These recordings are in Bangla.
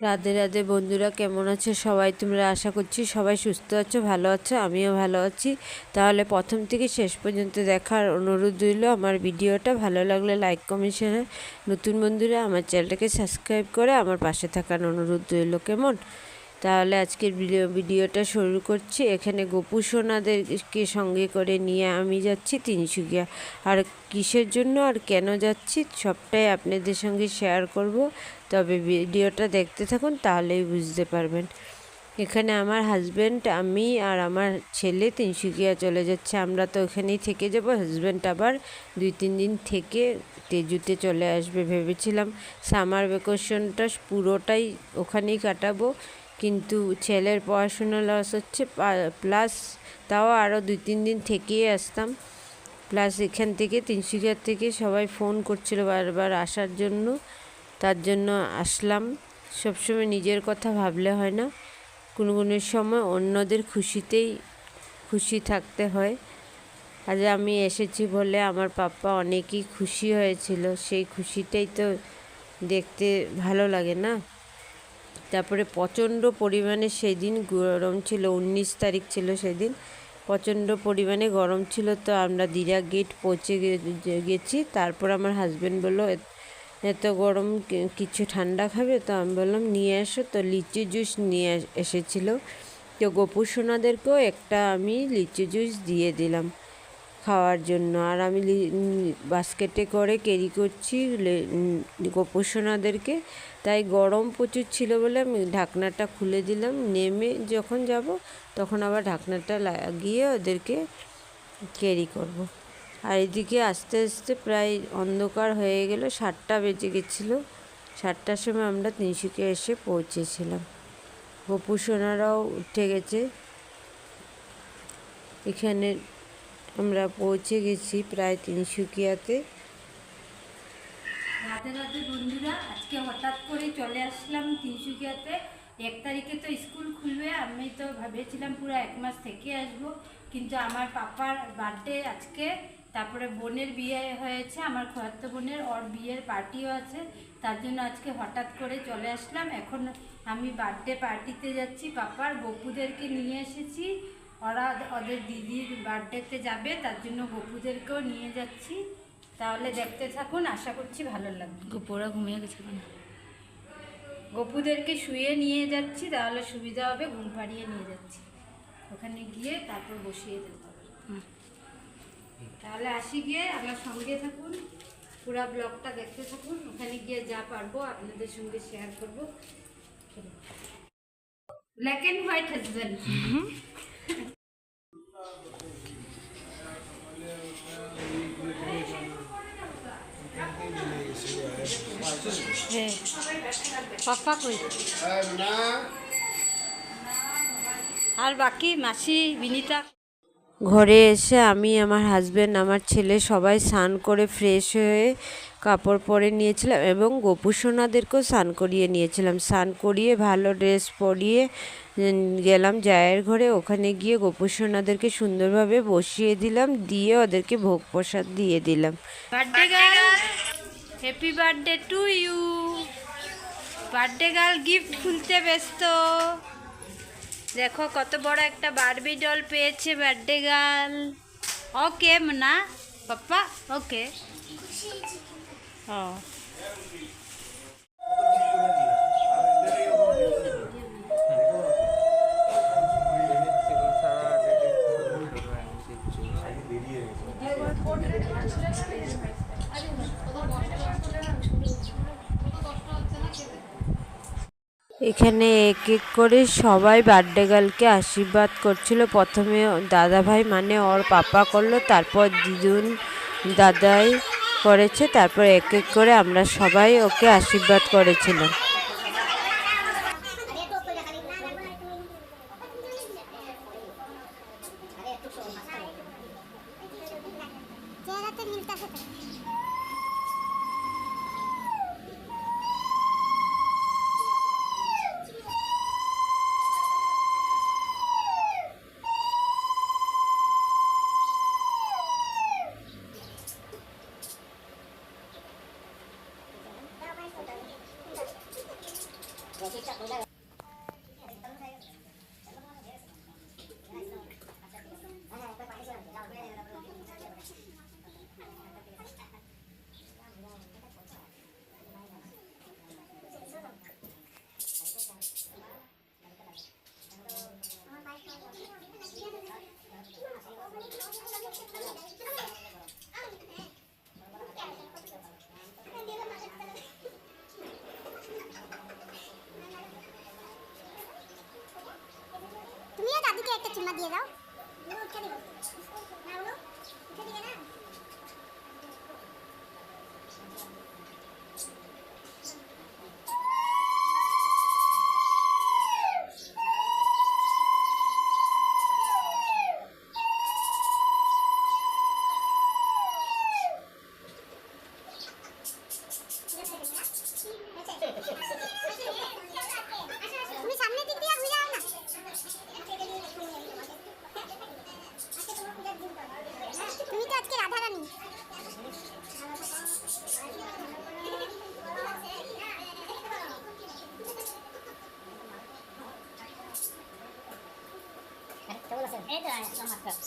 রাধে রাধে বন্ধুরা, কেমন আছে সবাই? তোমরা আশা করছি সবাই সুস্থ আছো, ভালো আছো, আমিও ভালো আছি। তাহলে প্রথম থেকে শেষ পর্যন্ত দেখার অনুরোধ রইল, আমার ভিডিওটা ভালো লাগলে লাইক কমেন্ট শেয়ার নতুন বন্ধুরা, আমার চ্যানেলটাকে সাবস্ক্রাইব করে আমার পাশে থাকার অনুরোধ রইল, কেমন? তাহলে আজকের ভিডিও, ভিডিওটা শুরু করছি। এখানে গোপু সোনাদেরকে সঙ্গে করে নিয়ে আমি যাচ্ছি তিনসুকিয়া। আর কিসের জন্য আর কেন যাচ্ছি সবটাই আপনাদের সঙ্গে শেয়ার করব। তবে ভিডিওটা দেখতে থাকুন, তাহলেই বুঝতে পারবেন। এখানে আমার হাজব্যান্ড আমি আর আমার ছেলে তিনসুকিয়া চলে যাচ্ছে। আমরা তো ওখানেই থেকে যাব হাজব্যান্ড আবার দুই, তিন দিন থেকে তেজুতে চলে আসবে ভেবেছিলাম। সামার ভ্যাকেশনটা পুরোটাই ওখানেই কাটাবো। কিন্তু ছেলের পড়াশোনা লস হচ্ছে প্লাস তাও আরও দুই, তিন দিন থেকেই আসতাম। প্লাস এখান থেকে, তিনসুকিয়ার থেকে সবাই ফোন করছিল বারবার আসার জন্য। তার জন্য আসলাম। সবসময় নিজের কথা ভাবলে হয় না। কোনো কোনো সময় অন্যদের খুশিতেই খুশি থাকতে হয়। আজ আমি এসেছি বলে আমার পাপ্পা অনেকই খুশি হয়েছিল। সেই খুশিটাই তো দেখতে ভালো লাগে না। তারপরে প্রচণ্ড পরিমাণে সেদিন গরম ছিল, উনিশ তারিখ ছিল সেদিন। প্রচণ্ড পরিমাণে গরম ছিল তো আমরা দিরা গেট পৌঁছে গেছি। তারপর আমার হাজব্যান্ড বলল, এত গরম কিছু ঠান্ডা খাবে? তো আমি বললাম, নিয়ে এসো। তো লিচু জুস নিয়ে এসেছিল। তো গোপু সোনাদেরকেও একটা আমি লিচু জুস দিয়ে দিলাম। খাওয়ার জন্য। আর আমি বাস্কেটে করে ক্যারি করছি গোপোষণাদেরকে তাই গরম প্রচুর ছিল বলে আমি ঢাকনাটা খুলে দিলাম। নেমে যখন যাব, তখন আবার ঢাকনাটা লাগিয়ে ওদেরকে ক্যারি করব। আর এদিকে আস্তে আস্তে প্রায় অন্ধকার হয়ে গেল, সাতটা বেজে গেছিল। সাতটার সময় আমরা তিনশুকে এসে পৌঁছেছিলাম। গোপুসোনারাও উঠে গেছে। এখানে আমরা পৌঁছে গেছি প্রায় তিনসুকিয়াতে। রাধে রাধে বন্ধুরা, আজকে হঠাৎ করে চলে আসলাম তিনসুকিয়াতে। এক তারিখে তো স্কুল খুলবে, আমি তো ভেবেছিলাম পুরো এক মাস থেকে আসব। কিন্তু আমার পাপার বার্থডে আজকে, তারপরে বোনের বিয়ে হয়েছে, আমার খোয়াত্ত বোনের, ওর বিয়ের পার্টিও আছে। তার জন্য আজকে হঠাৎ করে চলে আসলাম। এখন আমি বার্থডে পার্টিতে যাচ্ছি, পাপার বপুদেরকে নিয়ে এসেছি। ওরা ওদের দিদির বার্থডেতে যাবে তার জন্য গপুদেরকেও নিয়ে যাচ্ছি। তাহলে দেখতে থাকুন আশা করছি ভালো লাগবে। গোপুরা ঘুমিয়ে গেছে গপুদেরকে শুয়ে নিয়ে যাচ্ছি তাহলে সুবিধা হবে ঘুম পাড়িয়ে নিয়ে যাচ্ছি। ওখানে গিয়ে তারপর বসিয়ে দেবো। তাহলে আসি গিয়ে আমার সঙ্গে থাকুন পুরা ব্লগটা দেখতে থাকুন ওখানে গিয়ে যা পারব আপনাদের সঙ্গে শেয়ার করব। ব্ল্যাক অ্যান্ড হোয়াইট হাজব্যান্ড আর বাকি মাসি বিনিতা। ঘরে এসে আমি, আমার হাজব্যান্ড আমার ছেলে সবাই স্নান করে ফ্রেশ হয়ে কাপড় পরে নিয়েছিলাম এবং গোপুসোনাদেরকেও স্নান করিয়ে নিয়েছিলাম। স্নান করিয়ে ভালো ড্রেস পরিয়ে গেলাম জায়ের ঘরে। ওখানে গিয়ে গোপুসোনাদেরকে সুন্দরভাবে বসিয়ে দিলাম, দিয়ে ওদেরকে ভোগ প্রসাদ দিয়ে দিলাম। Happy birthday to you birthday girl gift খুলতে ব্যস্ত। দেখো কত বড় একটা বারবি ডল পেয়েছে বার্থডে গার্ল ওকে না পাপ্পা ওকে ও এখানে এক এক করে সবাই বার্থডে গার্লকে আশীর্বাদ করছিল। প্রথমে দাদা ভাই মানে ওর পাপা করল, তারপর দুজন দাদাই করেছে, তারপর এক এক করে আমরা সবাই ওকে আশীর্বাদ করেছিলাম। Chỉ 回来了。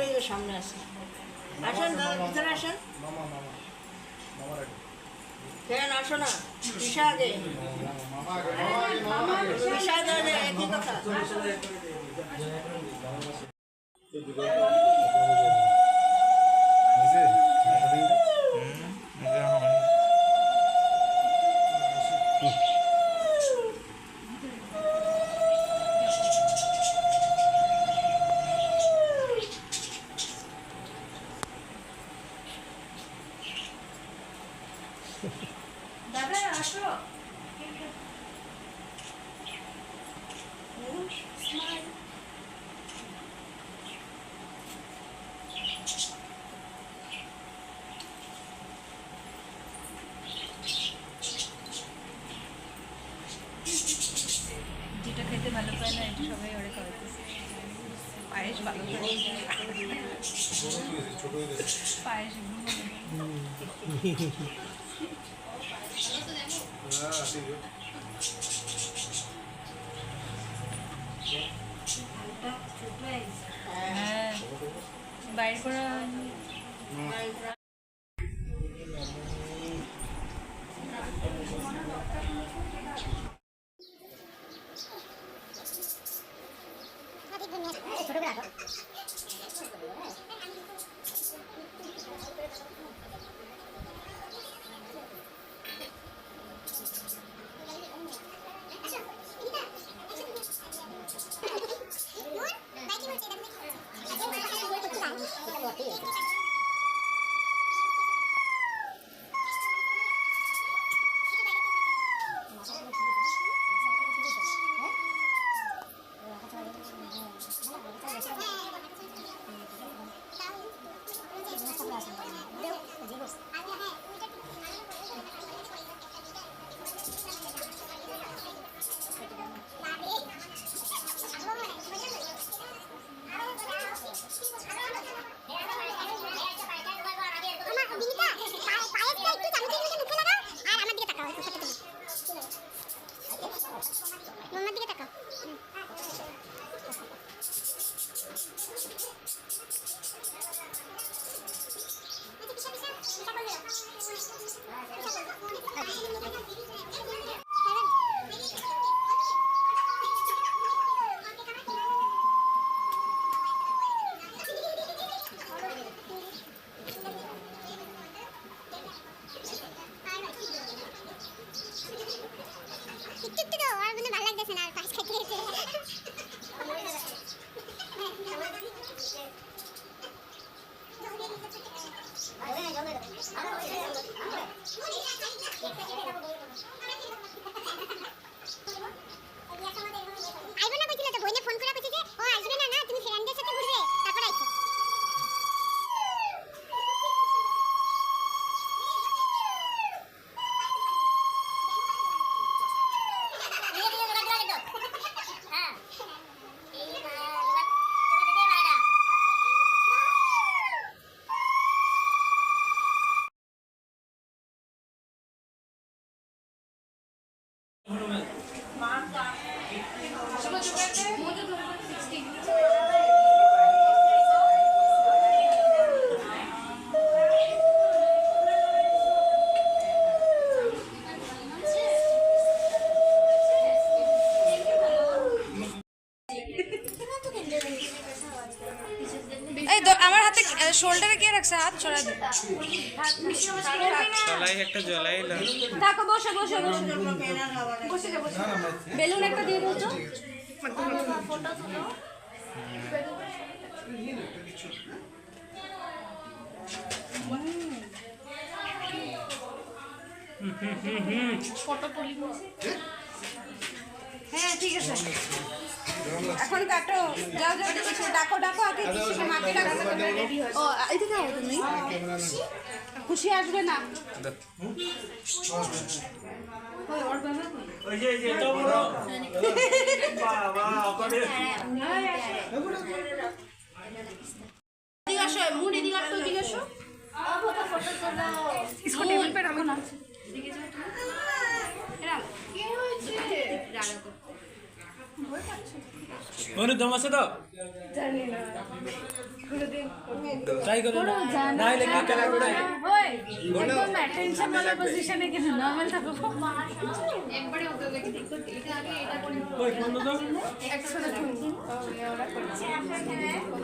যে সামনে আছে আসেন দাদা ভিতরে আসেন। কেন আসো না? ঈশা আগে। ঈশা আগে একই কথা। আসো। যেটা খেতে ভালো পায় না এটা সবাই ওরে খাওয়াইতেছে পায়েস ভালো পায় পায়েস বাইর করা হয়নি। ছোট মা জলাই একটা জলাই এলো থাকো বসে বসে বসে। বসে বসে বেলুন একটা দিয়ে দাও তো হ্যাঁ ঠিক আছে। এখন কাটো যাও যাও কিছু ডাকো ডাকো আগে কিছু মাকে ডাকো ও এদিকে আও তুমি খুশি আসবে না ওই ওর বাবা কই? এদিকে আসো, মুন এদিকে আসো, এদিকে আসো। इसको टेबल पे रखो ना। এরম। অনু দম আছে তো? ট্রাই করো না। হলে কি খেলা করে ওই একদম অ্যাটেনশন वाला পজিশনে কিন্তু নরমাল থাকো। ওই ফোন দাও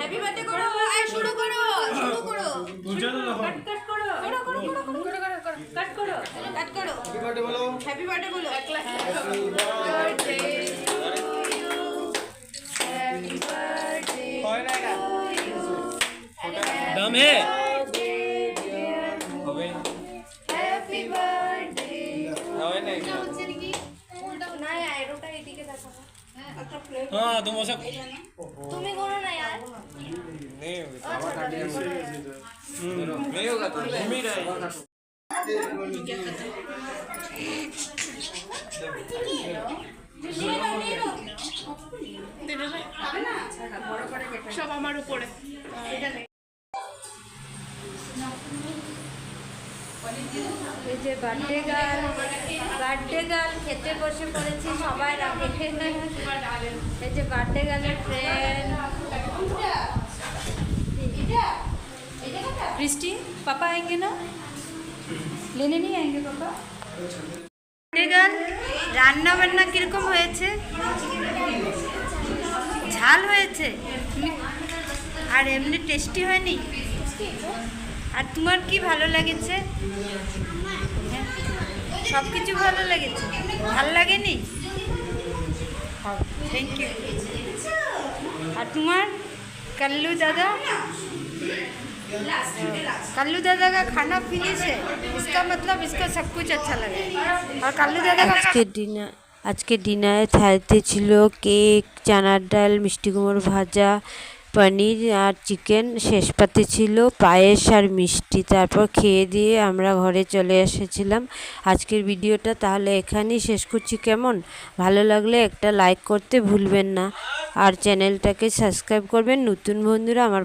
হ্যাপি বার্থডে করো। আয় শুরু করো শুরু করো। বুঝো তো দেখো কাট করো। করো করো করো করো করো। করো কাট করো। কাট করো। হ্যাপি বার্থডে বলো। দম হে হবে হবে না हाँ तुम ऐसा তুমি করো না यार नहीं होगा नहीं होगा तो घूम ही रहे সব বার্থডে গার্ল বার্থডে গার্ল খেতে বসে পড়েছি সবাই এখানে এই যে বার্থডে গার্লের ফ্রেন্ড বৃষ্টি পাপা আয়েঙ্গে না? লেনে নিয়ে আয়েঙ্গে পাপা? রান্না বান্না কীরকম হয়েছে? ঝাল হয়েছে? আর এমনি টেস্টি হয়নি? আর তোমার কি ভালো লাগেছে? সব কিছু ভালো লেগেছে ভাল লাগেনি থ্যাংক ইউ আর তোমার कल्लू दादा कल्लू दादा का खाना फिनिश है इसका मतलब इसको सब कुछ अच्छा लगा और कल्लू दादा का আজকের ডিনার আজকে ডিনারে থালিতে ছিল কেক চানার ডাল মিষ্টি কুমড়ো ভাজা পনির আর চিকেন শেষ পাতে ছিল, পায়েস আর মিষ্টি। তারপর খেয়ে দিয়ে আমরা ঘরে চলে এসেছিলাম। আজকের ভিডিওটা তাহলে এখানেই শেষ করছি। কেমন? ভালো লাগলে একটা লাইক করতে ভুলবেন না। আর চ্যানেলটাকে সাবস্ক্রাইব করবেন। নতুন বন্ধুরা আমার